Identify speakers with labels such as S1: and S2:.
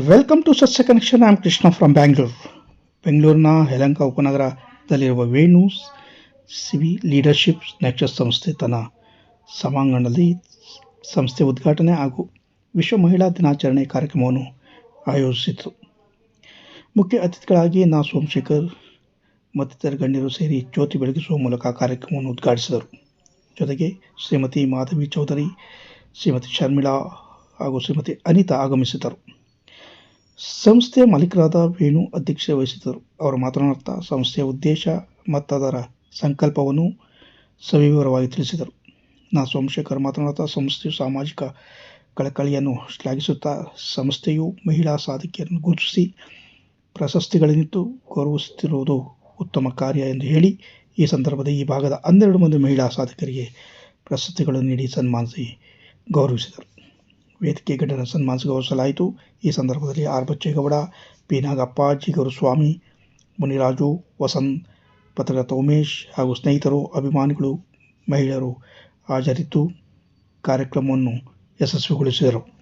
S1: Welcome to Sasya connection am Krishna from Bangalore ಬೆಂಗಳೂರಿನ ಹೆಲಂಕ ಉಪನಗರದಲ್ಲಿರುವ ವೇಣು ಸಿವಿ ಲೀಡರ್ಶಿಪ್ ನೆಕ್ಷಸ್ ಸಂಸ್ಥೆ ತನ್ನ ಸಭಾಂಗಣದಲ್ಲಿ ಸಂಸ್ಥೆ ಉದ್ಘಾಟನೆ ಹಾಗೂ ವಿಶ್ವ ಮಹಿಳಾ ದಿನಾಚರಣೆ ಕಾರ್ಯಕ್ರಮವನ್ನು ಆಯೋಜಿಸಿತು ಮುಖ್ಯ ಅತಿಥಿಗಳಾಗಿ ನಾ ಸೋಮಶೇಖರ್ ಮತ್ತಿತರ ಗಣ್ಯರು ಸೇರಿ ಜ್ಯೋತಿ ಬೆಳಗಿಸುವ ಮೂಲಕ ಕಾರ್ಯಕ್ರಮವನ್ನು ಉದ್ಘಾಟಿಸಿದರು ಜೊತೆಗೆ ಶ್ರೀಮತಿ ಮಾಧವಿ ಚೌಧರಿ ಶ್ರೀಮತಿ ಶರ್ಮಿಳಾ ಹಾಗೂ ಶ್ರೀಮತಿ ಅನಿತಾ ಆಗಮಿಸಿದರು ಸಂಸ್ಥೆಯ ಮಾಲೀಕರಾದ ವೇಣು ಅಧ್ಯಕ್ಷತೆ ವಹಿಸಿದ್ದರು. ಅವರು ಮಾತನಾಡುತ್ತಾ ಸಂಸ್ಥೆಯ ಉದ್ದೇಶ ಮತ್ತು ಅದರ ಸಂಕಲ್ಪವನ್ನು ಸವಿವರವಾಗಿ ತಿಳಿಸಿದರು. ನಾ ಸೋಮಶೇಖರ್ ಮಾತನಾಡುತ್ತಾ ಸಂಸ್ಥೆಯು ಸಾಮಾಜಿಕ ಕಳಕಳಿಯನ್ನು ಶ್ಲಾಘಿಸುತ್ತಾ ಸಂಸ್ಥೆಯು ಮಹಿಳಾ ಸಾಧಕಿಯನ್ನು ಗುರುತಿಸಿ ಪ್ರಶಸ್ತಿಗಳನ್ನಿತ್ತು ಗೌರವಿಸುತ್ತಿರುವುದು ಉತ್ತಮ ಕಾರ್ಯ ಎಂದು ಹೇಳಿ ಈ ಸಂದರ್ಭದಲ್ಲಿ ಈ ಭಾಗದ ಹನ್ನೆರಡು ಮಂದಿ ಮಹಿಳಾ ಸಾಧಕರಿಗೆ ಪ್ರಶಸ್ತಿಗಳನ್ನು ನೀಡಿ ಸನ್ಮಾನಿಸಿ ಗೌರವಿಸಿದರು. ವೇದಿಕೆ ಗಣ್ಯರನ್ನು ಸನ್ಮಾನಿಸಿ ಗೌರವಿಸಲಾಯಿತು ಈ ಸಂದರ್ಭದಲ್ಲಿ R. Bachchegowda, P. Nagappa G Guruswamy Muniraju, Vasanth, ಪತ್ರಕರ್ತ ಉಮೇಶ್ ಹಾಗೂ ಸ್ನೇಹಿತರು, ಅಭಿಮಾನಿಗಳು, ಮಹಿಳೆಯರು ಹಾಜರಿದ್ದು ಕಾರ್ಯಕ್ರಮವನ್ನು ಯಶಸ್ವಿಗೊಳಿಸಿದರು.